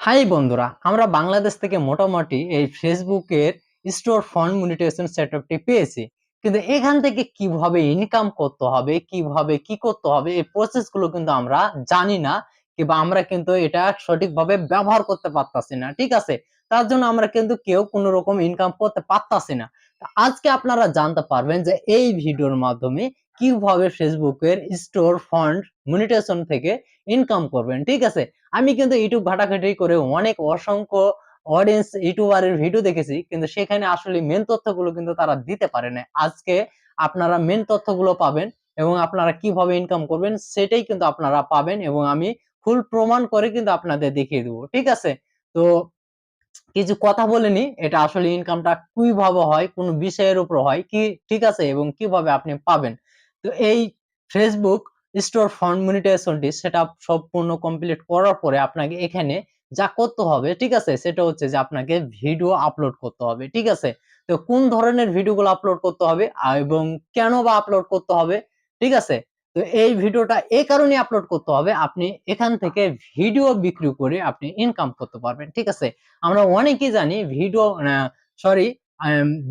High বন্ধুরা, আমরা বাংলাদেশ থেকে মোটামুটি এই ফেসবুকের স্টোর ফান্ড মনিটাইজেশন সেটআপটি পেয়েছি। কিন্তু এখান থেকে কীভাবে ইনকাম করতে হবে, কীভাবে কি করতে হবে, এই প্রসেসগুলো কিন্তু আমরা জানি না কিংবা আমরা কিন্তু এটা সঠিকভাবে ব্যবহার করতে পারতাছি না, ঠিক আছে? তার জন্য আমরা কিন্তু কেউ কোনো রকম ইনকাম করতে পারতাছি না। আজকে আপনারা জানতে পারবেন যে এই ভিডিওর মাধ্যমে কীভাবে ফেসবুকের স্টোর ফান্ড মনিটাইজেশন থেকে ইনকাম করবেন? ঠিক আছে, আমি কিন্তু ইউটিউব ঘাটাঘাটি করে অনেক অসংখ্য অডিয়েন্স ইউটিউবারের ভিডিও দেখেছি, কিন্তু সেখানে আসলে মেন তথ্যগুলো কিন্তু তারা দিতে পারে না। আজকে আপনারা মেন তথ্যগুলো পাবেন এবং আপনারা কীভাবে ইনকাম করবেন সেটাই কিন্তু আপনারা পাবেন এবং আমি ফুল প্রমাণ করে কিন্তু আপনাদের দেখিয়ে দেবো। ঠিক আছে, তো কিছু কথা বলেনি এটা আসলে ইনকামটা কীভাবে হয়, কোন বিষয়ের উপর হয়, কি, ঠিক আছে, এবং কীভাবে আপনি পাবেন? তো এই ফেসবুক স্টোর ফান্ড মনিটাইজেশনটি সেটা সম্পূর্ণ কমপ্লিট করার পরে আপনাকে এখানে যা করতে হবে, ঠিক আছে? সেটা হচ্ছে যে আপনাকে ভিডিও আপলোড করতে হবে, ঠিক আছে? তো কোন ধরনের ভিডিওগুলো আপলোড করতে হবে এবং কেন বা আপলোড করতে হবে, ঠিক আছে? তো এই ভিডিওটা এই কারণে আপলোড করতে হবে, আপনি এখান থেকে ভিডিও বিক্রি করে আপনি ইনকাম করতে পারবেন, ঠিক আছে? আমরা অনেকেই জানি ভিডিও সরি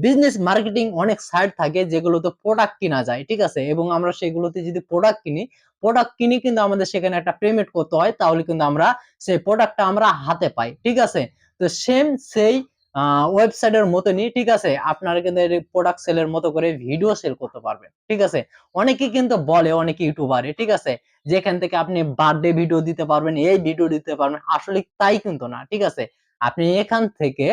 বিজনেস মার্কেটিং অনেক সাইট থাকে যেগুলোতে প্রোডাক্ট কিনা যায়, ঠিক আছে? এবং আমরা সেগুলোতে যদি প্রোডাক্ট কিনি প্রোডাক্ট কিনে কিন্তু আমাদের সেখানে একটা পেমেন্ট করতে হয়, তাহলে কিন্তু আমরা সেই প্রোডাক্টটা আমরা হাতে পাই, ঠিক আছে? তো সেম সেই ওয়েবসাইটের মতনই ঠিক আছে? আপনারা কিন্তু প্রোডাক্ট সেলের মতো করে ভিডিও সেল করতে পারবেন, ঠিক আছে? অনেকে কিন্তু বলে, অনেক ইউটিউবারে ঠিক আছে? যেখান থেকে আপনি বার্থডে ভিডিও দিতে পারবেন, এই ভিডিও দিতে পারবেন, আসলে তাই কিন্তু না, ঠিক আছে? আপনি এখান থেকে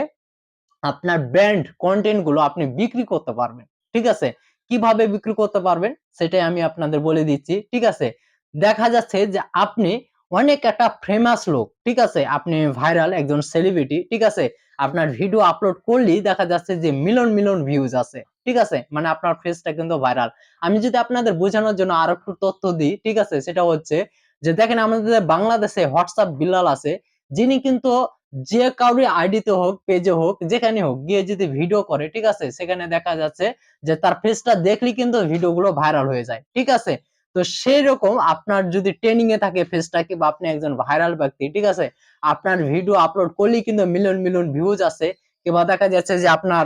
আপনার ব্র্যান্ড কন্টেন্টগুলো আপনি বিক্রি করতে পারবেন, ঠিক আছে? কীভাবে বিক্রি করতে পারবেন সেটাই আমি আপনাদের বলে দিচ্ছি, ঠিক আছে? দেখা যাচ্ছে যে আপনি অনেক একটা ফেমাস লোক, ঠিক আছে? আপনি ভাইরাল একজন সেলিব্রিটি ঠিক আছে? আপনার ভিডিও আপলোড করলেই দেখা যাচ্ছে যে মিলন মিলন ভিউজ আছে, ঠিক আছে? মানে আপনার ফেসটা কিন্তু ভাইরাল আমি যদি আপনাদের বোঝানোর জন্য আরও একটু তথ্য দিই, ঠিক আছে? সেটা হচ্ছে যে দেখেন আমাদের বাংলাদেশে হোয়াটসঅ্যাপ বিলাল আছে, যিনি কিন্তু যে কাউরি আইডিতে হোক পেজে হোক, যেখানে হোক, গিয়ে যদি ভিডিও করে, ঠিক আছে? সেখানে দেখা যাচ্ছে যে তার ফেসটা দেখলে কিন্তু ভিডিওগুলো ভাইরাল হয়ে যায়, ঠিক আছে? তো সেই রকম আপনার যদি ট্রেনিং এ থাকে ফেসটা কি বা আপনি একজন ভাইরাল ব্যক্তি, ঠিক আছে? আপনার ভিডিও আপলোড করলেই কিন্তু মিলিয়ন মিলিয়ন ভিউজ আছে কিংবা দেখা যাচ্ছে যে আপনার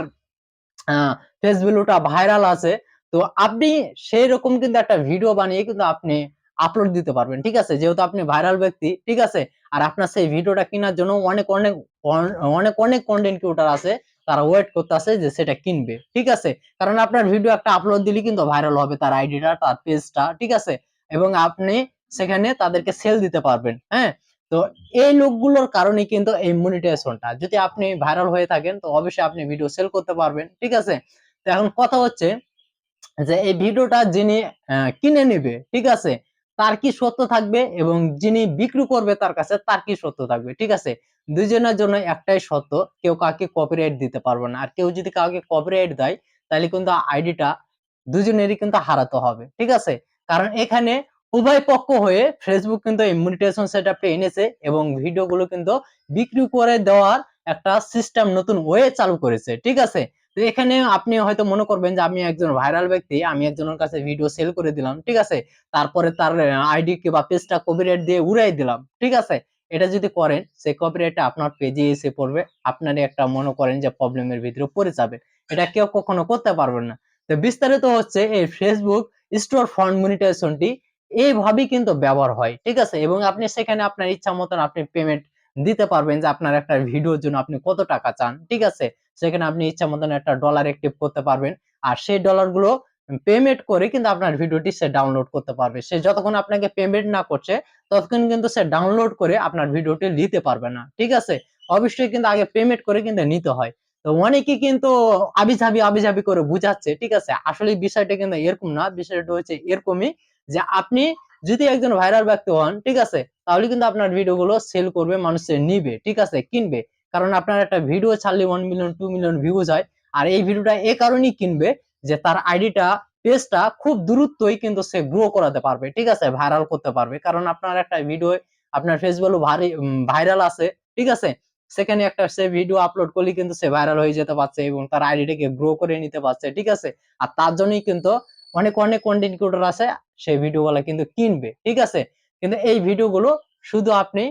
ফেস ভ্যালুটা ভাইরাল আছে, তো আপনি সেই রকম কিন্তু একটা ভিডিও বানিয়ে কিন্তু আপনি আপলোড দিতে পারবেন, ঠিক আছে? যেহেতু আপনি ভাইরাল ব্যক্তি, ঠিক আছে? আর আপনার সেই ভিডিওটা কেনার জন্য অনেক অনেক অনেক অনেক কন্টেন্ট ক্রিয়েটর আছে, তারা ওয়েট করতেছে যে সেটা কিনবে, ঠিক আছে? কারণ আপনার ভিডিও একটা আপলোড দিলে কিন্তু ভাইরাল হবে তার আইডিটা তার পেজটা ঠিক আছে? এবং আপনি সেখানে তাদেরকে সেল দিতে পারবেন হ্যাঁ? তো এই লোকগুলোর কারণে কিন্তু এই মনিটাইজেশনটা যদি আপনি ভাইরাল হয়ে থাকেন, তো অবশ্যই আপনি ভিডিও সেল করতে পারবেন, ঠিক আছে? তো এখন কথা হচ্ছে যে এই ভিডিওটা যিনি কিনে নেবে, ঠিক আছে? তার কি সত্য থাকবে এবং যিনি বিক্রি করবে তার কাছে তার কি সত্য থাকবে, ঠিক আছে? দুজনের জন্য একটাই সত্য, কেউ কাউকে কপিরাইট দিতে পারবে না। আর কেউ যদি কাউকে কপিরাইট দেয়, তাহলে কিন্তু আইডিটা দুজনেরই কিন্তু হারাতে হবে, ঠিক আছে? কারণ এখানে উভয় পক্ষ হয়ে ফেসবুক কিন্তু এই মনিটাইজেশন সেটআপটা এনেছে এবং ভিডিওগুলো কিন্তু বিক্রি করে দেওয়ার একটা সিস্টেম নতুন ওয়ে চালু করেছে, ঠিক আছে? তো এখানে আপনি হয়তো মনে করবেন যে আমি একজন ভাইরাল ব্যক্তি, আমি একজনের কাছে ভিডিও সেল করে দিলাম, ঠিক আছে? তারপরে তার আইডি বা পেজটা কপিরাইট দিয়ে উড়াই দিলাম, ঠিক আছে? এটা যদি করেন সেই কপিরাইটটা আপনার পেজে এসে পড়বে, আপনারই একটা মনে করেন যে প্রবলেমের ভিতরে পড়ে যাবে। এটা কেউ কখনো করতে পারবেন না। তো বিস্তারিত হচ্ছে এই ফেসবুক স্টোর ফান্ড মনিটাইজেশনটি এইভাবেই কিন্তু ব্যবহার হয়, ঠিক আছে? এবং আপনি সেখানে আপনার ইচ্ছা মতন আপনি পেমেন্ট দিতে পারবেন যে আপনার একটা ভিডিওর জন্য আপনি কত টাকা চান, ঠিক আছে? সেখানে আপনি ইচ্ছা মতন একটা ডলার অ্যাক্টিভ করতে পারবেন। আর সেই ডলারগুলো পেমেন্ট করে কিন্তু আপনার ভিডিওটি সে ডাউনলোড করতে পারবে। সে যতক্ষণ আপনাকে পেমেন্ট না করছে, ততক্ষণ কিন্তু সে ডাউনলোড করে আপনার ভিডিওটি নিতে পারবে না। ঠিক আছে? অবশ্যই কিন্তু আগে পেমেন্ট করে কিন্তু নিতে হয়। তো অনেকে কিন্তু আবিঝাবি আবিঝাবি করে বুঝাচ্ছে, ঠিক আছে? আসলে বিষয়টা কিন্তু এরকম না। বিষয়টা হচ্ছে এরকমই যে আপনি যদি একজন ভাইরাল ব্যক্তি হন, ঠিক আছে? তাহলে কিন্তু আপনার ভিডিওগুলো সেল করবে মানুষের নিবে, ঠিক আছে? কিনবে। কারণ আপনার একটা ভিডিও ছাড়লে one million two million views হয় আর এই ভিডিওটা এ কারণেই কিনবে যে তার আইডিটা পেজটা খুব দ্রুতই কিন্তু সে গ্রো করাতে পারবে, ঠিক আছে? ভাইরাল করতে পারবে। কারণ আপনার একটা ভিডিও আপনার ফেসবুক ভারী ভাইরাল আছে, ঠিক আছে? সেখানে একটা সে ভিডিও আপলোড করলে কিন্তু সে ভাইরাল হয়ে যেতে পারছে এবং তার আইডিটাকে গ্রো করে নিতে পারছে, ঠিক আছে? আর তার জন্যই কিন্তু অনেক অনেক কন্টেন্ট ক্রিয়েটর আছে, সেই ভিডিওগুলো কিন্তু কিনবে, ঠিক আছে? কিন্তু এই ভিডিওগুলো শুধু আপনি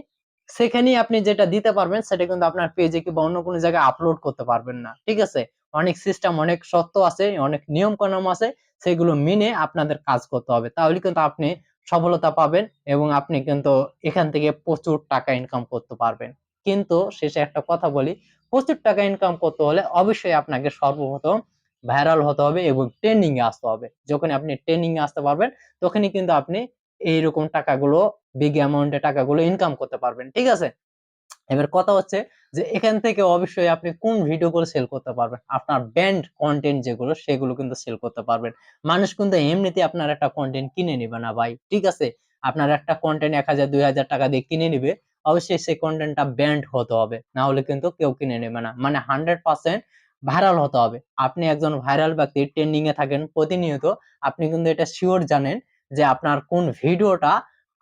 সেখানেই আপনি যেটা দিতে পারবেন, সেটা কিন্তু আপনার পেজে কিংবা অন্য কোনো জায়গায় আপলোড করতে পারবেন না, ঠিক আছে? অনেক সিস্টেম অনেক সত্য আছে, অনেক নিয়ম কানুন আছে, সেগুলো মেনে আপনাদের কাজ করতে হবে। তাহলে কিন্তু আপনি সফলতা পাবেন এবং আপনি কিন্তু এখান থেকে প্রচুর টাকা ইনকাম করতে পারবেন। কিন্তু শেষে একটা কথা বলি, প্রচুর টাকা ইনকাম করতে হলে অবশ্যই আপনাকে সর্বপ্রথম ভাইরাল হতে হবে এবং ট্রেন্ডিং এ আসতে হবে। যখন আপনি ট্রেন্ডিং এ আসতে পারবেন, তখনই কিন্তু আপনি এইরকম টাকাগুলো বিগ অ্যামাউন্টের টাকাগুলো ইনকাম করতে পারবেন, ঠিক আছে? এবার কথা হচ্ছে যে, এখান থেকে অবশ্যই আপনি কোন ভিডিওগুলো সেল করতে পারবেন? আপনার ব্যান্ড কন্টেন্ট যেগুলো, সেগুলো কিন্তু সেল করতে পারবেন। মানুষ কিন্তু এমনিতে আপনার একটা কন্টেন্ট কিনে নেবে না ভাই, ঠিক আছে? আপনার একটা কন্টেন্ট এক হাজার, দুই হাজার টাকা দিয়ে কিনে নিবে, অবশ্যই সেই কন্টেন্টটা ব্যান্ড হতে হবে না হলে কিন্তু কেউ কিনে নেবে না। মানে হান্ড্রেড পার্সেন্ট ভাইরাল হতে হবে। আপনি একজন ভাইরাল ব্যক্তি ট্রেন্ডিং এ থাকেন, প্রতিনিয়ত আপনি কিন্তু এটা শিওর জানেন যে, আপনার কোন ভিডিওটা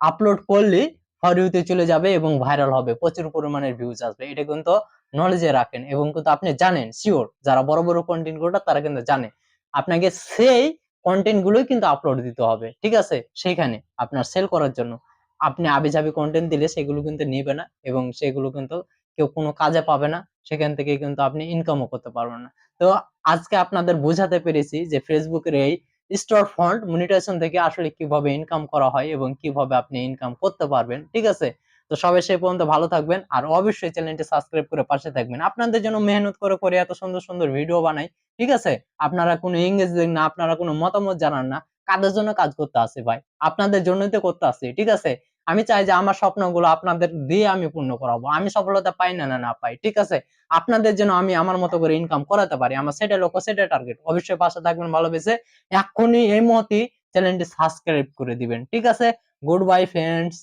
আপলোড করলে ফর ইউতে চলে যাবে এবং ভাইরাল হবে, প্রচুর পরিমাণের ভিউজ আসবে। এটা কিন্তু নলেজে রাখেন এবং কিন্তু আপনি জানেন শিওর যারা বড় বড় কন্টেন্ট ক্রিয়েটর তারা কিন্তু জানে। আপনাকে সেই কন্টেন্ট গুলোই কিন্তু আপলোড দিতে হবে, ঠিক আছে? সেইখানে আপনার সেল করার জন্য। আপনি আবিজাবি কন্টেন্ট দিলে সেগুলো কিন্তু নেবে না এবং সেগুলো কিন্তু কেউ কোনো কাজে পাবে না, সেখান থেকে কিন্তু আপনি ইনকামও করতে পারবেন না। তো আজকে আপনাদের বোঝাতে পেরেছি যে ফেসবুকের এই স্টোর ফন্ট মনিটাইজেশন থেকে আসলে কীভাবে ইনকাম করা হয় এবং কীভাবে আপনি ইনকাম করতে পারবেন, ঠিক আছে? তো সবাই সেই পর্যন্ত ভালো থাকবেন আর অবশ্যই চ্যানেলটি সাবস্ক্রাইব করে পাশে থাকবেন। আপনাদের জন্য মেহনত করে করে এত সুন্দর সুন্দর ভিডিও বানাই, ঠিক আছে? আপনারা কোনো ইংরেজি দেন না, আপনারা কোনো মতামত জানান না, কাদের জন্য কাজ করতে আসে ভাই? আপনাদের জন্যই তো করতে আসে, ঠিক আছে? আমি চাই যে আমার স্বপ্নগুলো আপনাদের দিয়ে আমি পূর্ণ করাবো। আমি সফলতা পাই না না না পাই, ঠিক আছে? আপনাদের জন্য আমি আমার মতো করে ইনকাম করাতে পারি, আমার সেটা লক্ষ্য সেটা টার্গেট অবশ্যই পাশে থাকবেন ভালোবেসে এখনই এই মুহূর্তে চ্যানেলটি সাবস্ক্রাইব করে দিবেন, ঠিক আছে? Good bye friends